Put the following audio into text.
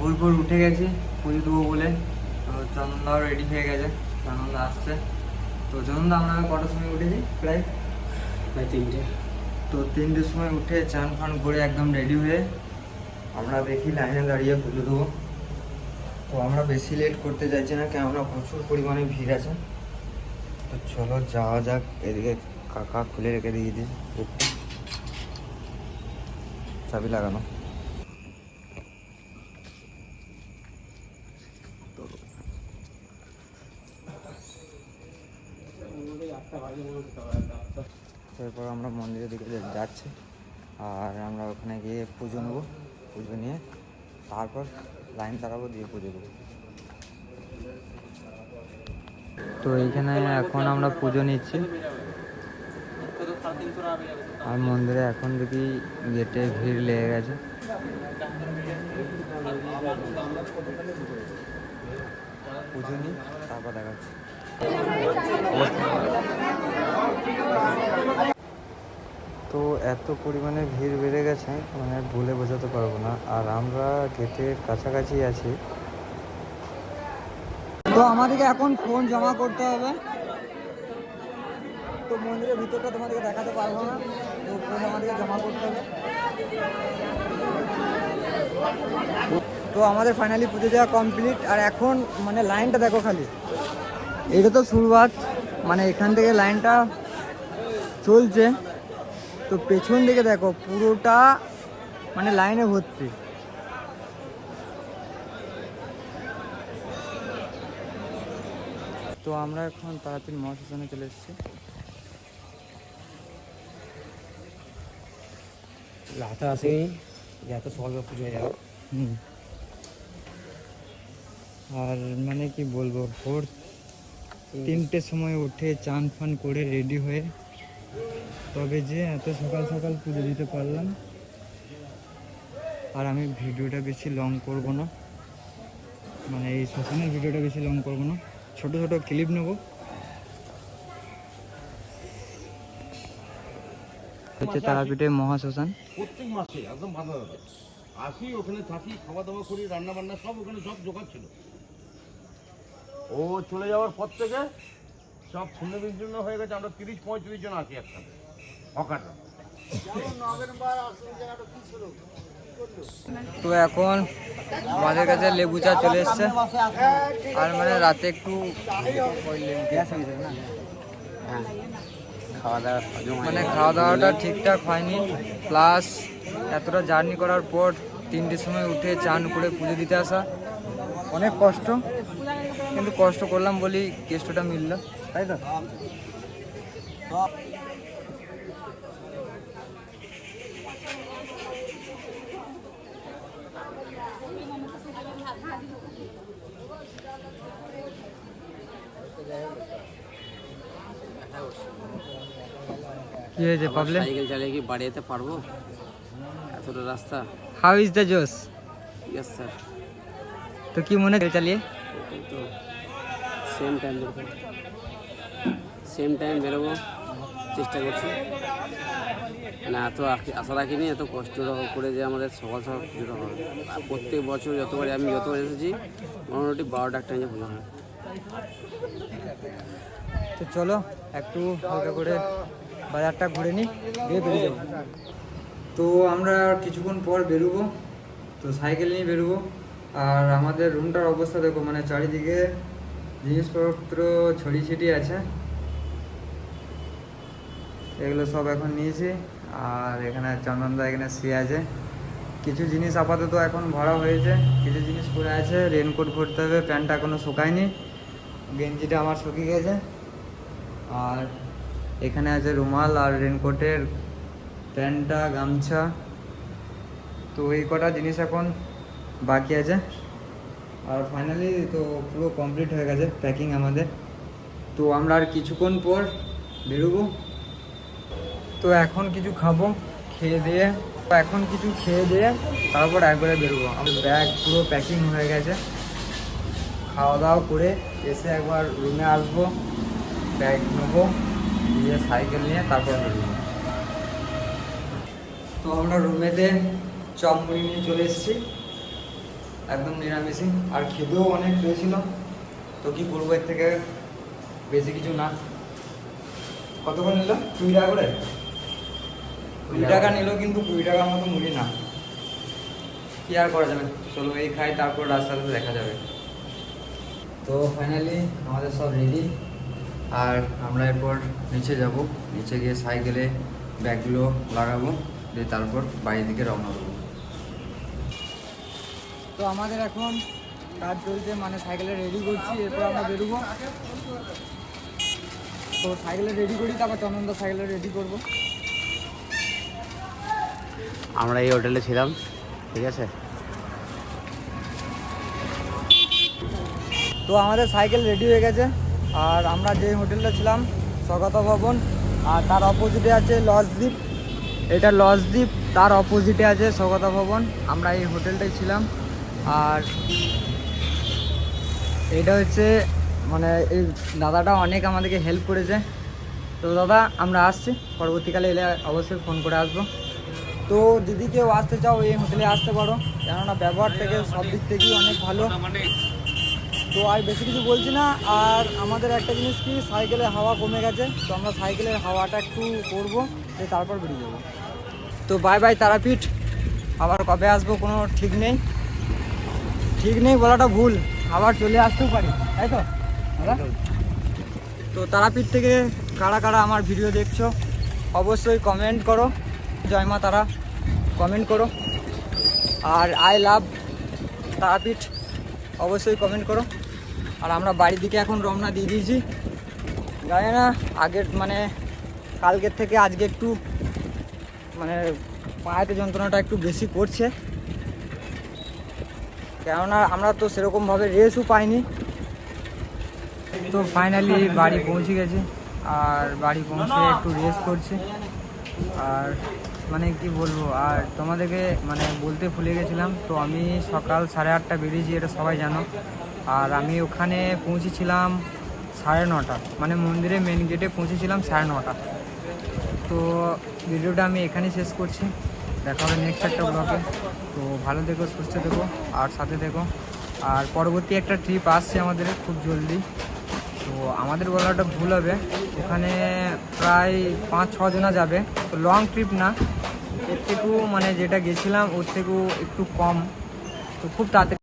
ভোর ভোর উঠে গেছি পুজো দেবো বলে। তো চন্দনদাও রেডি হয়ে গেছে চন্দনদা আসছে। তো চন্দনদা আমরা কটার সময় উঠেছি? প্রায়? প্রায় তিনটে। তো তিনটের সময় উঠে চান ফান করে একদম রেডি হয়ে আমরা দেখি লাইনে দাঁড়িয়ে পুজো দেবো। তো আমরা বেশি লেট করতে চাইছি না কেননা প্রচুর পরিমাণে ভিড় আছে। তো চলো যাওয়া যাক এদিকে কাকা খুলে রেখে দিয়ে দিই। চাবি লাগানো। এরপর আমরা মন্দিরের দিকে যাচ্ছি, আর আমরা ওখানে গিয়ে পুজো নেব, পুজো নিয়ে তারপর লাইন দাঁড়াবো, দিয়ে পুজো দেবো। তো এইখানে এখন আমরা পুজো নিচ্ছি। আর মন্দিরে এখন দেখি গেটে ভিড় লেগে গেছে। পুজো নিই, তারপর দেখাচ্ছি। তো এত পরিমাণে ভিড় বেড়ে গেছে মানে বলে বোঝাতে পারব না। আর আমরা গেটের কাছাকাছি আছি। তো আমাদেরকে এখন ফোন জমা করতে হবে। তো মন্দিরের ভিতরটা তোমাদেরকে দেখাতে পারব না। তো ফোন আমাদেরকে জমা করতে হবে। তো আমাদের ফাইনালি পুজো দেওয়া কমপ্লিট আর এখন মানে লাইনটা দেখো খালি। এটা তো শুরুয়াত মানে এখান থেকে লাইনটা চলছে। তো পেছন দিকে দেখো পুরোটা মানে লাইনে ভর্তি। তো আমরা এখন তাড়াতাড়ি মহাশ্মশানে চলে এসেছি। রাতে আসেনি এত সকালবেলা পুজো হয়ে যাবে হুম। আর মানে কি বলব ভোর তিনটের সময় উঠে চান ফান করে রেডি হয়ে তবে যে এত সকাল সকাল পুজো দিতে পারলাম আর আমি ভিডিওটা বেশি লং করব না। মানে এই শ্মশানের ভিডিওটা বেশি লং করব না। ছোট ছোট ক্লিপ নেব। হচ্ছে তারাপীঠে মহাশ্মশান প্রত্যেক মাসে একদম ভালো আসি ওখানে থাকি খাওয়া দাওয়া করি রান্না বান্না সব ওখানে সব জোগাড় ছিল। ও চলে যাওয়ার পর থেকে সব শূন্য বিচ্ছিন্ন হয়ে গেছে আমরা তিরিশ পঁয়ত্রিশ জন আছি একসাথে অকাটা তো এখন আমাদের কাছে লেবু চা চলে এসছে। আর মানে রাতে একটু হ্যাঁ খাওয়া দাওয়া হজম মানে খাওয়া দাওয়াটা ঠিকঠাক হয়নি। প্লাস এতটা জার্নি করার পর তিনটের সময় উঠে চান করে পুজো দিতে আসা। অনেক কষ্ট। কিন্তু কষ্ট করলাম বলি কেষ্টটা মিলল। তাই তো? কি হয়েছে প্রবলেম সাইকেল চালিয়ে কি বাড়ি যেতে পারব? এতটা রাস্তা। How is the josh yes sir তো কি মনে চালিয়ে? তো। সেম টাইম বেরোবো সেম টাইম বেরোবো চেষ্টা করছি। না এত আশা- আশা রাখিনি এত কষ্ট করে যে আমাদের সকাল সকাল পুজোটা হবে। আর প্রত্যেক বছর যতবার আমি যতবার এসেছি মোটামুটি বারোটা একটা নিয়ে পুজো হয়। তো চলো একটু হালকা করে বাজারটা ঘুরে নিই দিয়ে বেরিয়ে যাব। তো আমরা কিছুক্ষণ পর বেরোবো। তো সাইকেল নিয়ে বেরোবো। আর আমাদের রুমটার অবস্থা দেখো মানে চারিদিকে জিনিসপত্র ছড়িয়ে ছিটিয়ে আছে। এগুলো সব এখন নিয়েছি, আর এখানে চন্দনদা, এখানে শুয়ে আছে। কিছু জিনিস আপাতত এখন ভরা হয়েছে, কিছু জিনিস পরে আছে রেনকোট ভরতে হবে প্যান্টটা এখনও শুকায়নি, গেঞ্জিটা আমার শুকিয়ে গেছে। আর এখানে আছে রুমাল আর রেনকোটের প্যান্টটা, গামছা। তো এই কটা জিনিস এখন বাকি আছে। আর ফাইনালি তো পুরো কমপ্লিট হয়ে গেছে প্যাকিং আমাদের। তো আমরা আর কিছুক্ষণ পর বেরোবো। তো এখন কিছু খাব, খেয়ে দিয়ে। তো এখন কিছু খেয়ে দিয়ে তারপর একবারে বেরোবো। আমার ব্যাগ পুরো প্যাকিং হয়ে গেছে। খাওয়া দাওয়া করে এসে একবার রুমে আসব ব্যাগ নেব, দিয়ে সাইকেল নিয়ে তারপর বেরোবো। তো আমরা রুমেতে চপ মুড়ি নিয়ে চলে এসেছি। একদম নিরামিষই। আর খেতেও অনেক পেয়েছিল। তো কি করব এর থেকে বেশি কিছু না। কত করে নিল? কুড়ি টাকা করে? কুড়ি টাকা নিল কিন্তু কুড়ি টাকার মতো মুড়ি না। কি আর করা যাবে? চলো এই খাই, তারপর রাস্তাতে দেখা যাবে। তো ফাইনালি আমাদের সব রেডি আর আমরা এরপর নিচে যাব। নিচে গিয়ে সাইকেলে ব্যাগগুলো লাগাবো। দিয়ে তারপর বাড়ির দিকে রওনা দেবো। তো আমাদের এখন কাজ চলছে মানে সাইকেলে রেডি করছি এরপর আমরা বেরোবো। তো সাইকেলে রেডি করি তারপর চন্দনদা সাইকেলে রেডি করব। আমরা এই হোটেলে ছিলাম ঠিক আছে? তো আমাদের সাইকেল রেডি হয়ে গেছে আর আমরা যে হোটেলটা ছিলাম স্বগত ভবন আর তার অপোজিটে আছে লজদ্বীপ এটা লজদ্বীপ তার অপোজিটে আছে স্বগত ভবন। আমরা এই হোটেলটাই ছিলাম। আর এটা হচ্ছে মানে এই দাদাটা অনেক আমাদেরকে হেল্প করেছে। তো দাদা, আমরা আসছি। পরবর্তীকালে এলে অবশ্যই ফোন করে আসব। তো যদি কেউ আসতে চাও, এই হোটেলে আসতে পারো। কেননা ব্যবহার থেকে, সব দিক থেকেই অনেক ভালো। তো আর বেশি কিছু বলছি না। আর আমাদের একটা জিনিস কি, সাইকেলের হাওয়া কমে গেছে। তো আমরা সাইকেলের হাওয়াটা একটু করব, দিয়ে তারপর বেরিয়ে যাব। তো বাই বাই তারাপীঠ। আবার কবে আসব কোনো ঠিক নেই। ঠিক নেই বলাটা ভুল আবার চলে আসতেও পারি তাই তো? তো তারাপীঠ থেকে কারা কারা আমার ভিডিও দেখছ অবশ্যই কমেন্ট করো জয় মা তারা কমেন্ট করো। আর আই লাভ তারাপীঠ অবশ্যই কমেন্ট করো। আর আমরা বাড়ির দিকে এখন রওনা দিয়ে দিয়েছি। জানি না আগের মানে কালকের থেকে আজকে একটু মানে পায়েতে যন্ত্রণাটা একটু বেশি করছে। কেননা আমরা তো সেরকমভাবে রেসও পাইনি। তো ফাইনালি বাড়ি পৌঁছে গেছে, আর বাড়ি পৌঁছে একটু রেস করছে। আর মানে কি বলব, আর তোমাদেরকে মানে বলতে ভুলে গেছিলাম, তো আমি সকাল সাড়ে আটটা বেরিয়েছি, এটা সবাই জানো। আর আমি ওখানে পৌঁছেছিলাম সাড়ে নটা মানে মন্দিরে মেন গেটে পৌঁছেছিলাম সাড়ে নটা। তো ভিডিওটা আমি এখানেই শেষ করছি, দেখা হবে নেক্সট একটা ব্লগে তো ভালো থেকো, সুস্থ থেকো, আর সাথে দেখো আর পরবর্তী একটা ট্রিপ আসছে আমাদের খুব জলদি। তো আমাদের বলাটা ভুল হবে। ওখানে প্রায় পাঁচ ছ জনা যাবে। তো লং ট্রিপ না। এর থেকেও মানে যেটা গেছিলাম, ওর থেকেও একটু কম। তো খুব তাড়াতাড়ি